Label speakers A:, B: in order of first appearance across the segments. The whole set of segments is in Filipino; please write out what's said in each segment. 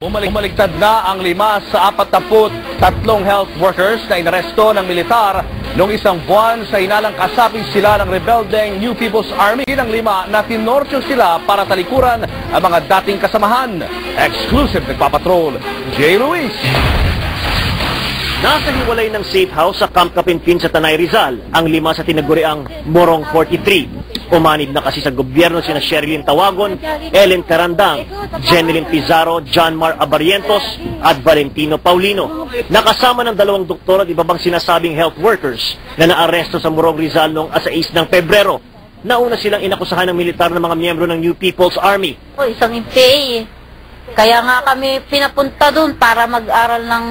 A: Bumaliktad na ang lima sa tatlong health workers na inaresto ng militar noong isang buwan sa inalang kasapin sila ng rebeldeng New People's Army ng lima na tinorcho sila para talikuran ang mga dating kasamahan. Exclusive nagpapatrol, J. Luis.
B: Nasa hiwalay ng safe house sa Camp Kapinpin sa Tanay Rizal, ang lima sa tinaguriang Morong 43. Umanib na kasi sa gobyerno sina Sherilyn Tawagon, Ellen Carandang, Jeneline Pizarro, John Mar Abarientos at Valentino Paulino. Nakasama ng dalawang doktor at iba pang sinasabing health workers na naaresto sa Morong Rizal noong 6 ng Pebrero. Nauna silang inakusahan ng militar ng mga miyembro ng New People's Army.
C: O, isang MPA eh. Kaya nga kami pinapunta doon para mag-aral ng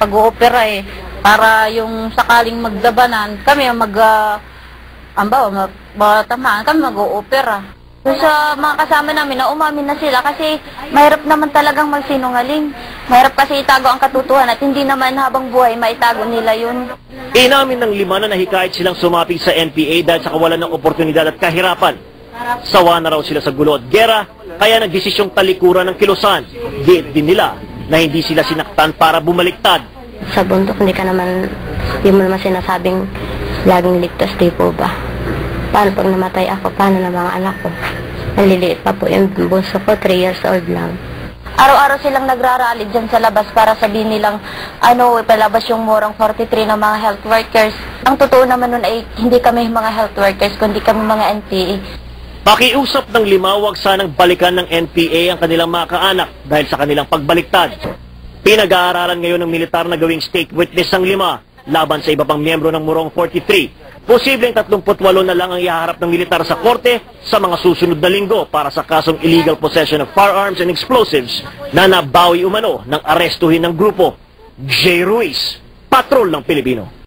C: pag-oopera eh. Para yung sakaling magdabanan, kami ang mag... Uh, ang bawa, matamaan, kami mag-oopera. So, sa mga kasama namin na umamin na sila kasi mahirap naman talagang magsinungaling. Mahirap kasi itago ang katotohanan at hindi naman habang buhay maitago nila yun.
B: Inamin ng lima na nahikayat silang sumapig sa NPA dahil sa kawalan ng oportunidad at kahirapan. Sawa na raw sila sa gulo at gera, kaya nagdesisyong talikuran ng kilusan. Giit din nila na hindi sila sinaktan para bumaliktad.
D: Sa bundok, hindi ka naman, hindi mo naman sinasabing laging ligtas, di po ba? Paano pag namatay ako? Paano na mga anak ko? Naliliit pa po yung bunso ko, 3 years old lang.
C: Araw-araw silang nagrarally dyan sa labas para sabihin nilang ano, palabas yung morang 43 ng mga health workers. Ang totoo naman nun ay hindi kami mga health workers, kundi kami mga NPA.
B: Pakiusap ng lima, wag sanang balikan ng NPA ang kanilang mga kaanak dahil sa kanilang pagbaliktad. Pinag-aaralan ngayon ng militar na gawing state witness ang lima laban sa iba pang miyembro ng Murong 43. Posibleng 38 na lang ang ihaharap ng militar sa korte sa mga susunod na linggo para sa kasong illegal possession of firearms and explosives na nabawi umano ng arestuhin ng grupo. J. Ruiz, Patrol ng Pilipino.